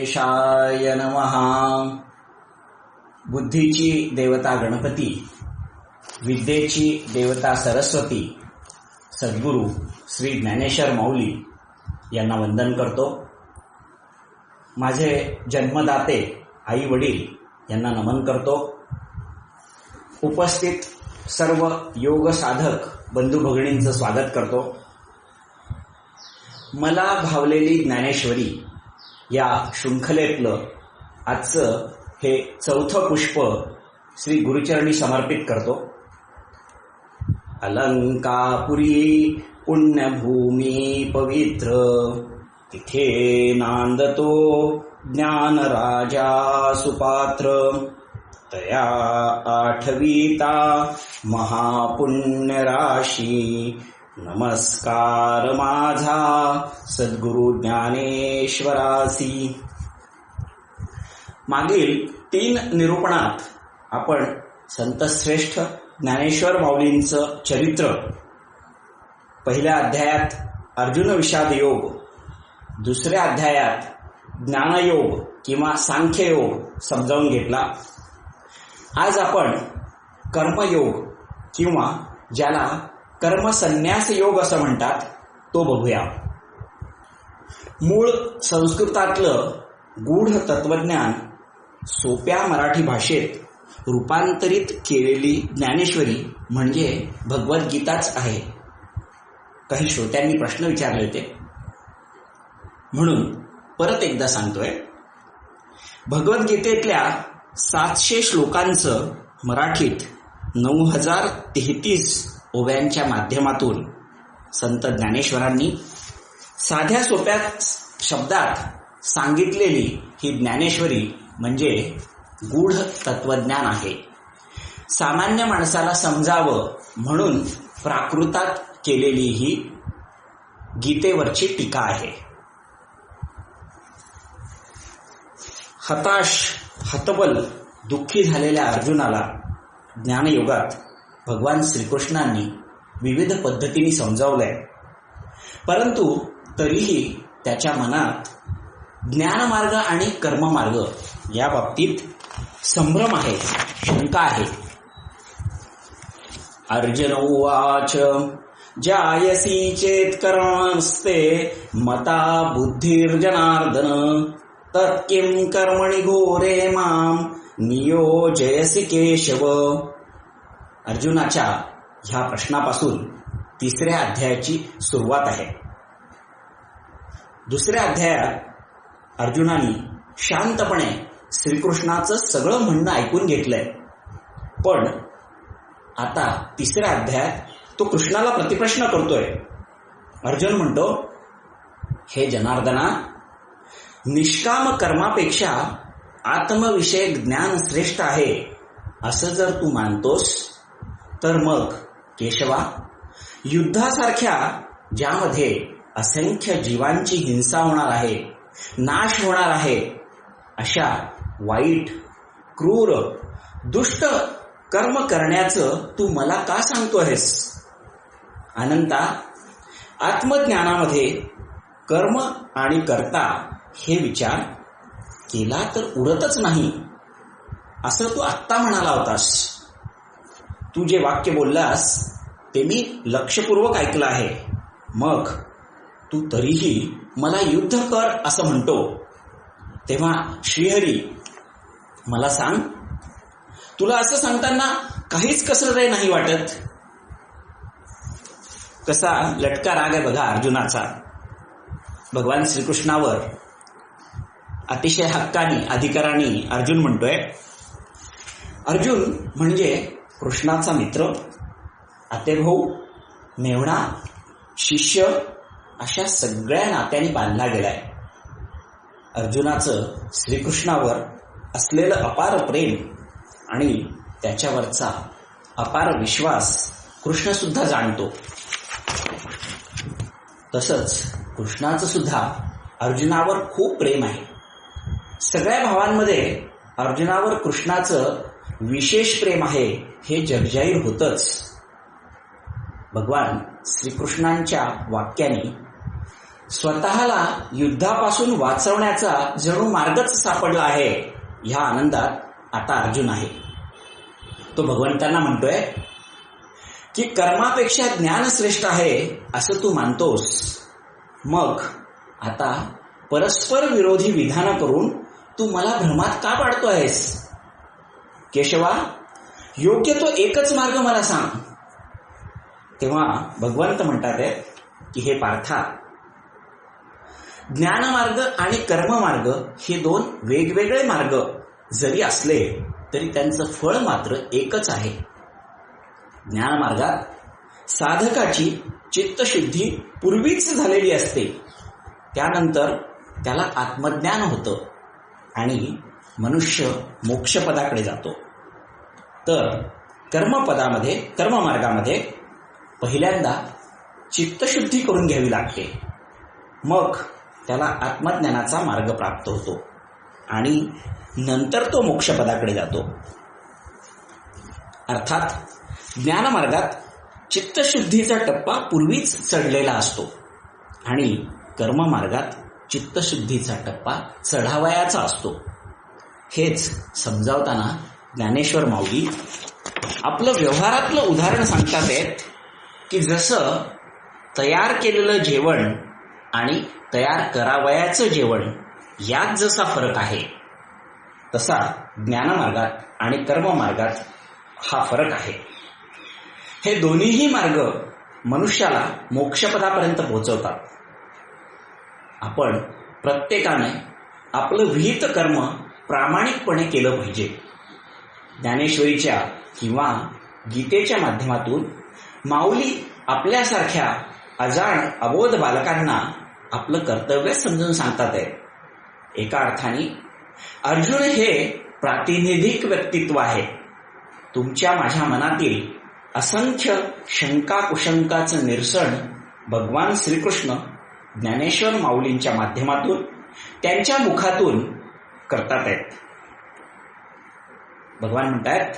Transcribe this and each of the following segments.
गणेशाय नमः। बुद्धीची देवता गणपती विद्येची देवता सरस्वती सद्गुरू श्री ज्ञानेश्वर माऊली यांना वंदन करतो. माझे जन्मदाते आई वडील यांना नमन करतो. उपस्थित सर्व योग साधक बंधू भगिनींचं स्वागत करतो. मला भावलेली ज्ञानेश्वरी या शृंखलेतलं आजचं हे चौथं पुष्प श्री गुरुचरणी समर्पित करतो. अलंकापुरी पुण्यभूमी पवित्र तिथे नांदतो ज्ञानराजा सुपात्र. तया आठवीता महापुण्यराशी नमस्कार माझा सद्गुरु ज्ञानेश्वरासी. मागील तीन निरूपणात आपण संतश्रेष्ठ ज्ञानेश्वर माऊलींचं चरित्र पहिल्या अध्यायात अर्जुन विषाद योग दुसऱ्या अध्यायात ज्ञानयोग किंवा सांख्ययोग समजावून घेतला. आज आपण कर्मयोग किंवा ज्याला कर्मसन्यास योग असं म्हणतात तो बघूया. मूळ संस्कृतातलं गूढ तत्वज्ञान सोप्या मराठी भाषेत रूपांतरित केलेली ज्ञानेश्वरी म्हणजे भगवद्गीताच आहे. काही श्रोत्यांनी प्रश्न विचारले होते. म्हणून परत एकदा सांगतोय. भगवद्गीतेतल्या सातशे श्लोकांचं मराठीत नऊ हजार तेहतीस ओव्यांच्या माध्यमातून संत ज्ञानेश्वरांनी साध्या सोप्या शब्दात सांगितलेली ही ज्ञानेश्वरी म्हणजे गूढ तत्वज्ञान आहे. सामान्य माणसाला समजावं म्हणून प्राकृतात केलेली ही गीतेवरची टीका आहे. हताश हतबल दुःखी झालेल्या अर्जुनाला ज्ञानयोगात भगवान श्रीकृष्णांनी विविध पद्धतीने समजावलंय. परंतु तरीही त्याच्या मनात ज्ञानमार्ग आणि कर्ममार्ग या बाबतीत संभ्रम आहे शंका आहे. अर्जुन उवाच जायसी चेत कर्मस्ते मता बुद्धिर्जनार्दन तत्किं कर्मणि घोरे माम नियोजयसि केशव. अर्जुनाच्या ह्या प्रश्नापासून तिसऱ्या अध्यायाची सुरुवात आहे. दुसऱ्या अध्यायात अर्जुनाने शांतपणे श्रीकृष्णाचं सगळं म्हणणं ऐकून घेतलंय. पण आता तिसऱ्या अध्यायात तो कृष्णाला प्रतिप्रश्न करतोय. अर्जुन म्हणतो हे जनार्दना निष्काम कर्मापेक्षा आत्मविषयक ज्ञान श्रेष्ठ आहे. असं जर तू मानतोस तर मग केशवा युद्धासारख्या ज्यामध्ये असंख्य जीवांची हिंसा होणार आहे नाश होणार आहे अशा वाईट क्रूर दुष्ट कर्म करण्याचं तू मला का सांगतो आहेस अनंता आत्मज्ञानामध्ये कर्म आणि कर्ता हे विचार केला तर उरतच नाही असं तू आत्ता म्हणाला होतास. तू जे वाक्य बोललास ते मी लक्षपूर्वक ऐकलं आहे. मग तू तरीही मला युद्ध कर असं म्हणतो. तेव्हा श्रीहरी मला सांग तुला असं सांगताना काहीच कसरत आहे नाही वाटत? कसा लटका राग आहे बघा अर्जुनाचा. भगवान श्रीकृष्णावर अतिशय हक्कानी अधिकाराने अर्जुन म्हणतोय. अर्जुन म्हणजे कृष्णाचा मित्र आतेभाऊ मेवणा शिष्य अशा सगळ्या नात्यांनी बांधला गेलाय. अर्जुनाचं श्रीकृष्णावर असलेलं अपार प्रेम आणि त्याच्यावरचा अपार विश्वास कृष्णसुद्धा जाणतो. तसंच कृष्णाचं सुद्धा अर्जुनावर खूप प्रेम आहे. सगळ्या भावांमध्ये अर्जुनावर कृष्णाचं विशेष प्रेम आहे हे जगजाहीर होतच. भगवान श्रीकृष्णांच्या वाक्याने स्वतःला युद्धापासून वाचवण्याचा जणू मार्गच सापडला आहे ह्या आनंदात आता अर्जुन आहे. तो भगवंतांना म्हणतोय की कर्मापेक्षा ज्ञान श्रेष्ठ आहे असं तू मानतोस. मग आता परस्पर विरोधी विधान करून तू मला भ्रमात का पाडतो आहेस केशवा योग्य तो एकच मार्ग मला सांग. तेव्हा भगवंत म्हणतात की हे पार्था ज्ञानमार्ग आणि कर्ममार्ग हे दोन वेगवेगळे मार्ग जरी असले तरी त्यांचं फळ मात्र एकच आहे. ज्ञानमार्गात साधकाची चित्तशुद्धी पूर्वीच झालेली असते. त्यानंतर त्याला आत्मज्ञान होतं आणि मनुष्य मोक्षपदाकडे जातो. तर कर्मपदामध्ये कर्ममार्गामध्ये पहिल्यांदा चित्तशुद्धी करून घ्यावी लागते. मग त्याला आत्मज्ञानाचा मार्ग प्राप्त होतो आणि नंतर तो मोक्षपदाकडे जातो. अर्थात ज्ञानमार्गात चित्तशुद्धीचा टप्पा पूर्वीच चढलेला असतो आणि कर्ममार्गात चित्तशुद्धीचा टप्पा चढावयाचा असतो. हेच समजावताना ज्ञानेश्वर माऊली आपलं व्यवहारातलं उदाहरण सांगतात आहेत की जसं तयार केलेलं जेवण आणि तयार करावयाचं जेवण यात जसा फरक आहे तसा ज्ञानमार्गात आणि कर्ममार्गात हा फरक आहे. हे दोन्हीही मार्ग मनुष्याला मोक्षपदापर्यंत पोहोचवतात. आपण प्रत्येकाने आपलं विहित कर्म प्रामाणिकपणे केलं पाहिजे. ज्ञानेश्वरीच्या किंवा गीतेच्या माध्यमातून माऊली आपल्यासारख्या अजाण अबोध बालकांना आपलं कर्तव्य समजून सांगतात आहे एका अर्थाने अर्जुन हे प्रातिनिधिक व्यक्तित्व आहे. तुमच्या माझ्या मनातील असंख्य शंका कुशंकाचं निरसन भगवान श्रीकृष्ण ज्ञानेश्वर माऊलींच्या माध्यमातून त्यांच्या मुखातून करतात आहेत. भगवान म्हणतायत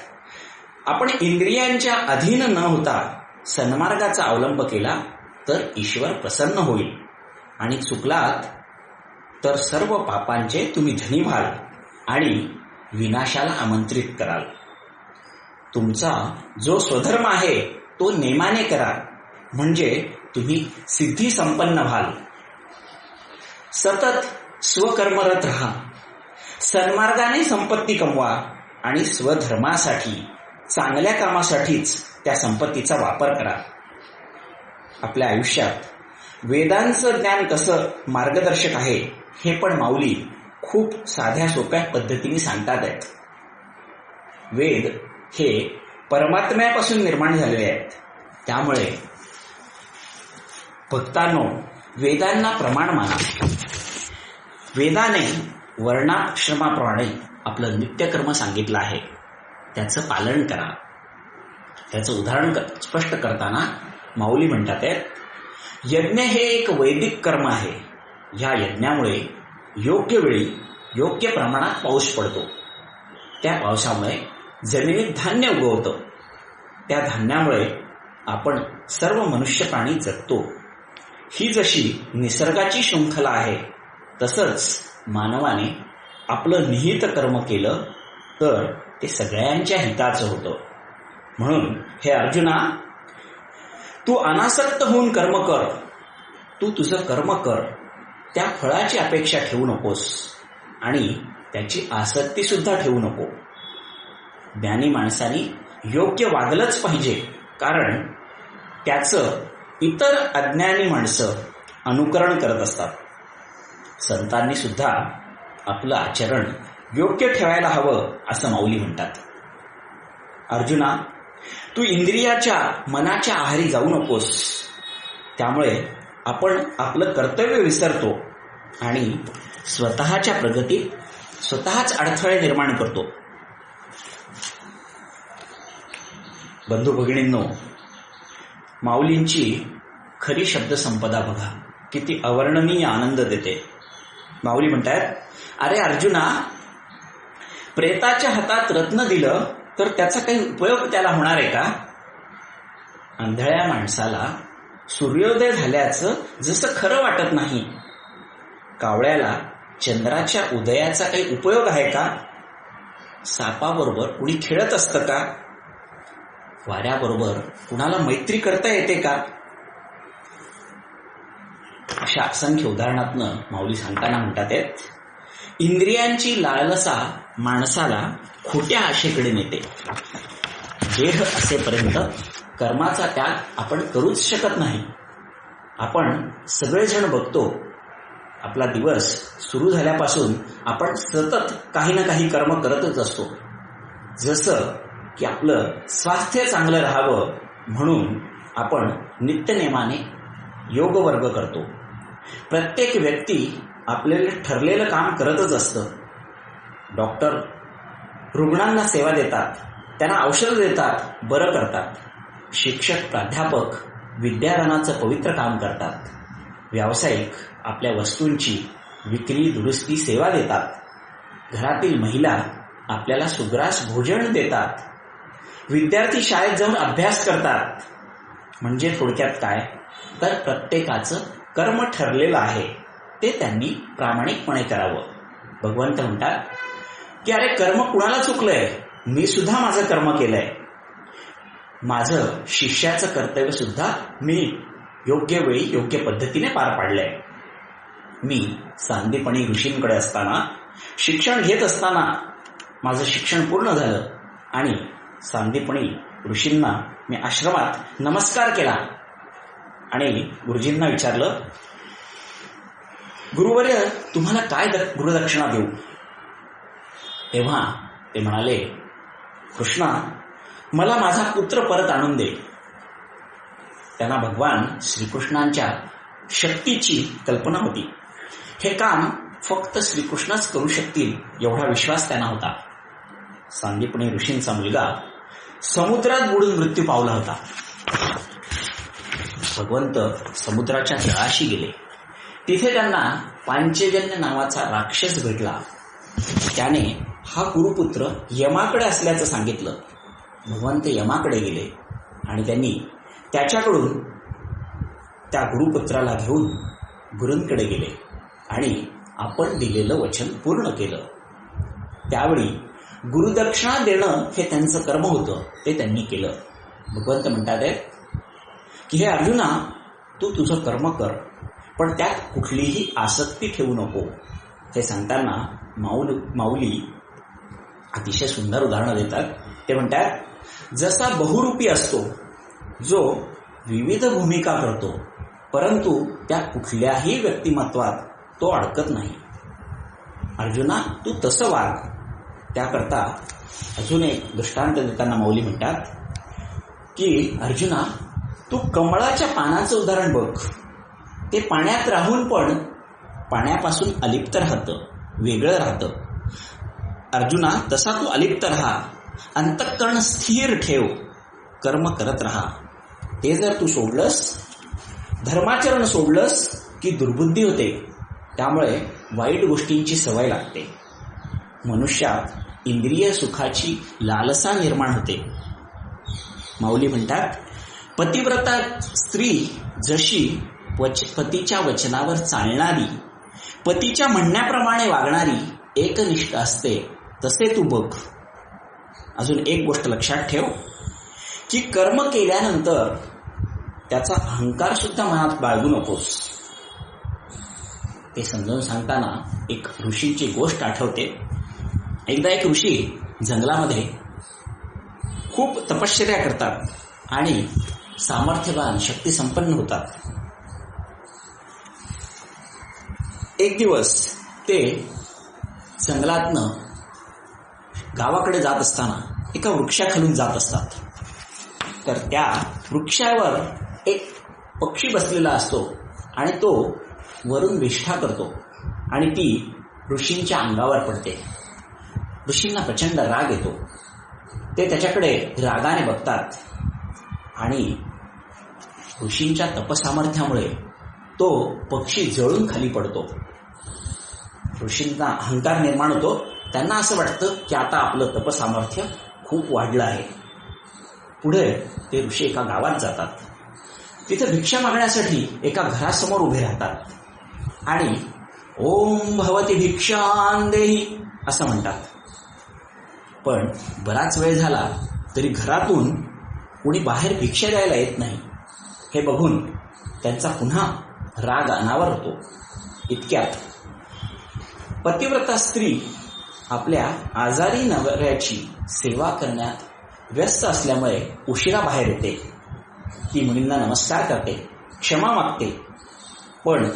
आपण इंद्रियांच्या अधीन न होता सन्मार्गाचा अवलंब केला तर ईश्वर प्रसन्न होईल. आणि चुकलात तर सर्व पापांचे तुम्ही धनी व्हाल आणि विनाशाला आमंत्रित कराल. तुमचा जो स्वधर्म आहे तो नेमाने करा. म्हणजे तुम्ही सिद्धी संपन्न व्हाल. सतत स्वकर्मरत राहा. सन्मार्गाने संपत्ती कमवा आणि स्वधर्मासाठी चांगल्या कामासाठीच त्या संपत्तीचा वापर करा. आपल्या आयुष्यात वेदांचं ज्ञान कसं मार्गदर्शक आहे हे पण माऊली खूप साध्या सोप्या पद्धतीने सांगतात आहेत. वेद हे परमात्म्यापासून निर्माण झालेले आहेत. त्यामुळे भक्तांनो वेदांना प्रमाण माना. वेदाने वर्णाश्रमाप्रमाणे आपलं नित्यकर्म सांगितलं आहे. त्याचं पालन करा. त्याचं उदाहरण स्पष्ट करताना माऊली म्हणतात यज्ञ हे एक वैदिक कर्म आहे. ह्या यज्ञामुळे योग्य वेळी योग्य प्रमाणात पाऊस पडतो. त्या पावसामुळे जमिनीत धान्य उगवतं. त्या धान्यामुळे आपण सर्व मनुष्य प्राणी जगतो. ही जशी निसर्गाची शृंखला आहे तसंच मानवाने आपलं निहित कर्म केलं तर ते सगळ्यांच्या हिताचं होतं. म्हणून हे अर्जुना तू अनासक्त होऊन कर्म कर. तू तुझं कर्म कर. त्या फळाची अपेक्षा ठेवू नकोस आणि त्याची आसक्ती सुद्धा ठेवू नको. ज्ञानी माणसानी योग्य वागलंच पाहिजे कारण त्याचं इतर अज्ञानी माणसं अनुकरण करत असतात. संतांनी सुद्धा आपलं आचरण योग्य ठेवायला हवं असं माऊली म्हणतात. अर्जुना तू इंद्रियाच्या मनाच्या आहारी जाऊ नकोस. त्यामुळे आपण आपलं कर्तव्य विसरतो आणि स्वतःच्या प्रगतीत स्वतःच अडथळे निर्माण करतो. बंधू भगिनींनो माऊलींची खरी शब्दसंपदा बघा. किती अवर्णनीय आनंद देते. माऊली म्हणतात अरे अर्जुना प्रेताच्या हातात रत्न दिलं तर त्याचा काही उपयोग त्याला होणार आहे का? आंधळ्या माणसाला सूर्योदय झाल्याचं जसं खरं वाटत नाही कावळ्याला चंद्राच्या उदयाचा काही उपयोग आहे का? सापाबरोबर कुणी खेळत असतं का? वाऱ्याबरोबर कुणाला मैत्री करता येते का? अशा असंख्य उदाहरणातनं माऊली सांगताना म्हणतात आहेत इंद्रियांची लाळलसा माणसाला खोट्या आशेकडे नेते. देह असेपर्यंत कर्माचा त्याग आपण करूच शकत नाही. आपण सगळेजण बघतो आपला दिवस सुरू झाल्यापासून आपण सतत काही ना काही कर्म करतच असतो. जसं की आपलं स्वास्थ्य चांगलं राहावं म्हणून आपण नित्यनेमाने योग वर्ग करतो. प्रत्येक व्यक्ती आपल्याला ठरलेलं काम करतच असतं. डॉक्टर रुग्णांना सेवा देतात त्यांना औषधं देतात बरं करतात. शिक्षक प्राध्यापक विद्यादानाचं पवित्र काम करतात. व्यावसायिक आपल्या वस्तूंची विक्री दुरुस्ती सेवा देतात. घरातील महिला आपल्याला सुग्रास भोजन देतात. विद्यार्थी शाळेत जाऊन अभ्यास करतात. म्हणजे थोडक्यात काय? तर प्रत्येकाचं कर्म ठरलेलं आहे ते त्यांनी प्रामाणिकपणे करावं. भगवंत म्हणतात की अरे कर्म कुणाला चुकलंय? मी सुद्धा माझं कर्म केलंय. माझं शिष्याचं कर्तव्य सुद्धा मी योग्य वेळी योग्य पद्धतीने पार पाडलंय. मी सांदीपणी ऋषींकडे असताना शिक्षण घेत असताना माझं शिक्षण पूर्ण झालं आणि सांदीपणी ऋषींना मी आश्रमात नमस्कार केला. आणि गुरुजींना विचारलं गुरुवर्य तुम्हाला काय गुरुदक्षिणा देऊ? तेव्हा ते म्हणाले कृष्णा मला माझा पुत्र परत आणून दे. त्यांना भगवान श्रीकृष्णांच्या शक्तीची कल्पना होती. हे काम फक्त श्रीकृष्णच करू शकतील एवढा विश्वास त्यांना होता. सांदीपणे ऋषींचा मुलगा समुद्रात बुडून मृत्यू पावला होता. भगवंत समुद्राच्या तळाशी गेले. तिथे त्यांना पांचजन्य नावाचा राक्षस भेटला. त्याने हा गुरुपुत्र यमाकडे असल्याचं सांगितलं. भगवंत यमाकडे गेले आणि त्यांनी त्याच्याकडून त्या गुरुपुत्राला घेऊन गुरूंकडे गेले आणि आपण दिलेलं वचन पूर्ण केलं. त्यावेळी गुरुदक्षिणा देणं हे त्यांचं कर्म होतं ते त्यांनी केलं. भगवंत म्हणतात की हे अर्जुना तू तुझं कर्म कर पण त्यात कुठलीही आसक्ती ठेवू नको. हे सांगताना माऊल माऊली अतिशय सुंदर उदाहरणं देतात. ते म्हणतात जसा बहुरूपी असतो जो विविध भूमिका करतो परंतु त्या कुठल्याही व्यक्तिमत्वात तो अडकत नाही. अर्जुना तू तसं वाग. त्याकरता अजून एक दृष्टांत देताना माऊली म्हणतात की अर्जुना तू कमळाच्या पानाचं उदाहरण बघ. ते पाण्यात राहून पण पाण्यापासून अलिप्त राहतं वेगळं राहतं. अर्जुना तसा तू अलिप्त राहा. अंतःकरण स्थिर ठेव. कर्म करत राहा. ते जर तू सोडलंस धर्माचरण सोडलंस की दुर्बुद्धी होते त्यामुळे वाईट गोष्टींची सवय लागते. मनुष्यात इंद्रिय सुखाची लालसा निर्माण होते. माऊली म्हणतात पतिव्रता स्त्री जशी वच पतीच्या वचनावर चालणारी पतीच्या म्हणण्याप्रमाणे वागणारी एकनिष्ठ असते तसे तू बघ. अजून एक गोष्ट लक्षात ठेव की कर्म केल्यानंतर त्याचा अहंकार सुद्धा मनात बाळगू नकोस. ते समजावून सांगताना एक ऋषीची गोष्ट आठवते. एकदा एक ऋषी जंगलामध्ये खूप तपश्चर्या करतात आणि सामर्थ्यवान शक्ती संपन्न होतात. एक दिवस ते जंगलातनं गावाकडे जात असताना एका वृक्षाखालून जात असतात. तर त्या वृक्षावर एक पक्षी बसलेला असतो आणि तो वरून विष्ठा करतो आणि ती ऋषींच्या अंगावर पडते. ऋषींना प्रचंड राग येतो. ते त्याच्याकडे रागाने बघतात आणि ऋषींच्या तपसामर्थ्यामुळे तो पक्षी जळून खाली पडतो. ऋषींना अहंकार निर्माण होतो. त्यांना असं वाटतं की आता आपलं तपसामर्थ्य खूप वाढलं आहे. पुढे ते ऋषी एका गावात जातात. तिथे भिक्षा मागण्यासाठी एका घरासमोर उभे राहतात. आणि ओम भवती भिक्षान देही असं म्हणतात. पण बराच वेळ झाला तरी घरातून कोणी बाहेर भिक्षा द्यायला येत नाही. हे बघून त्यांचा पुन्हा राग अनावर होतो. इतक्यात पतिव्रता स्त्री आपल्या आजारी नवऱ्याची सेवा करण्यात व्यस्त असल्यामुळे उशिरा बाहेर येते. ती मुलींना नमस्कार करते क्षमा मागते पण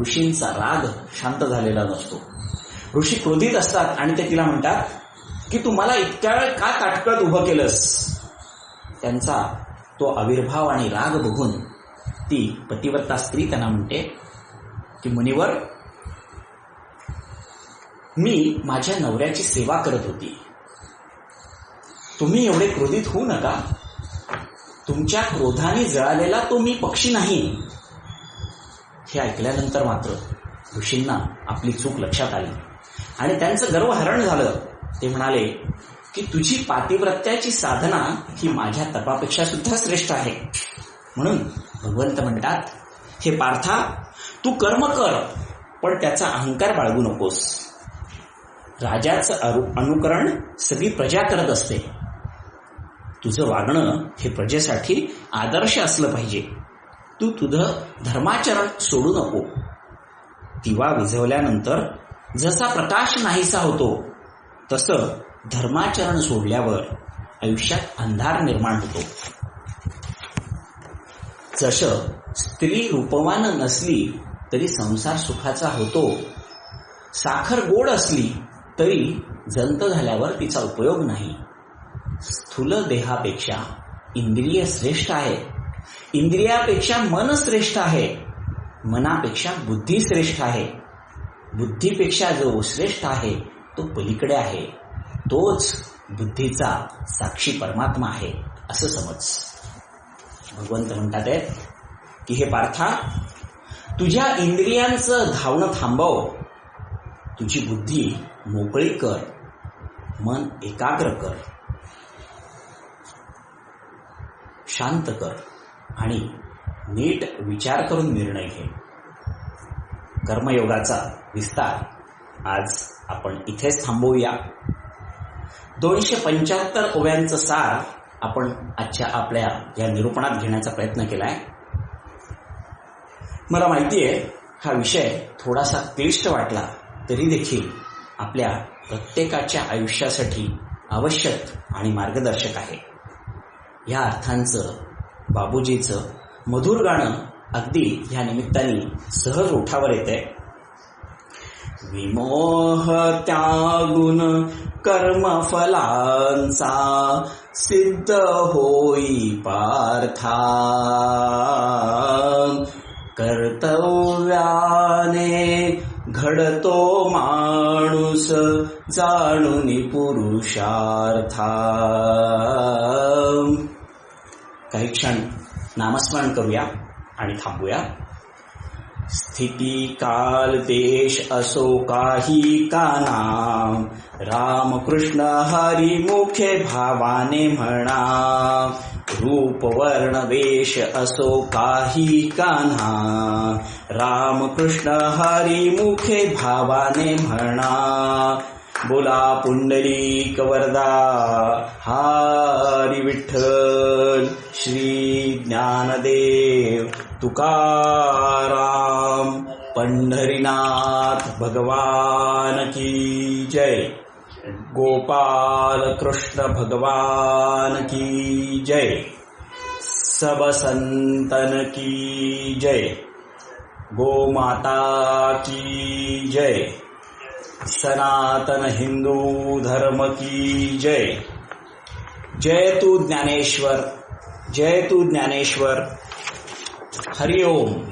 ऋषींचा राग शांत झालेला नसतो. ऋषी क्रोधित असतात आणि ते तिला म्हणतात की तू मला इतक्या वेळ का ताटकळत उभं केलंस? त्यांचा तो आविर्भाव आणि राग बघून ती पतिव्रता स्त्री त्यांना म्हणते की मुनिवर मी माझ्या नवऱ्याची सेवा करत होती. तुम्ही एवढे क्रोधित होऊ नका. तुमच्या क्रोधाने जळालेला तो मी पक्षी नाही. हे ऐकल्यानंतर मात्र ऋषींना आपली चूक लक्षात आली आणि त्यांचं गर्व हरण झालं. ते म्हणाले की तुझी पातिव्रत्याची साधना ही माझ्या तपापेक्षा सुद्धा श्रेष्ठ आहे. म्हणून भगवंत म्हणतात हे पार्था तू कर्म कर पण त्याचा अहंकार बाळगू नकोस. राजाचं अनुकरण सगळी प्रजा करत असते. तुझं वागणं हे प्रजेसाठी आदर्श असलं पाहिजे. तू तुझं धर्माचरण सोडू नको. दिवा विझवल्यानंतर जसा प्रकाश नाहीसा होतो तसं धर्माचरण सोडल्यावर आयुष्यात अंधार निर्माण होतो. जसं स्त्री रूपवान नसली तरी संसार सुखाचा होतो साखर गोड असली तरी जंत झाल्यावर तिचा उपयोग नाही. स्थूल देहापेक्षा इंद्रिय श्रेष्ठ आहे. इंद्रियापेक्षा मन श्रेष्ठ आहे. मनापेक्षा बुद्धी श्रेष्ठ आहे. बुद्धीपेक्षा जो श्रेष्ठ आहे तो पलीकडे आहे. तोच बुद्धीचा साक्षी परमात्मा आहे असं समज. भगवंत म्हणतात की हे पार्था तुझ्या इंद्रियांचं धावणं थांबव. तुझी बुद्धी मोकळी कर. मन एकाग्र कर. शांत कर आणि नीट विचार करून निर्णय घे. कर्मयोगाचा विस्तार आज आपण इथेच थांबवूया. दोनशे पंच्याहत्तर ओव्यांचं सार आपण आजच्या आपल्या या निरूपणात घेण्याचा प्रयत्न केलाय. मला माहिती आहे हा विषय थोडासा क्लिष्ट वाटला तरी देखील आपल्या प्रत्येकाच्या आयुष्यासाठी आवश्यक आणि मार्गदर्शक आहे. या अर्थांचं बाबूजीचं मधुर गाणं अगदी ह्या निमित्ताने सहज ओठावर आहे विमोह त्यागुण कर्मफलांचा सिद्ध होई पार्था. कर्तव्याने घडतो माणूस जाणून पुरुषार्था. काही क्षण नामस्मरण करूया आणि थांबूया. स्थिती काल देश असो काही काना। रामकृष्ण हरी मुखे भावाने म्हणा। रूप वर्ण वेश असो काही कान्हा रामकृष्ण हरी मुखे भावाने म्हणा। बोला पुंडलिक वरदा। हारी विठ्ठल श्री ज्ञानदेव। तुकाराम पंढरीनाथ भगवान की जय. गोपाल कृष्ण भगवान की जय. सब संतन की जय. गो माता की जय. सनातन हिंदू धर्म की जय. जय तू ज्ञानेश्वर जय तू ज्ञानेश्वर. हरिओम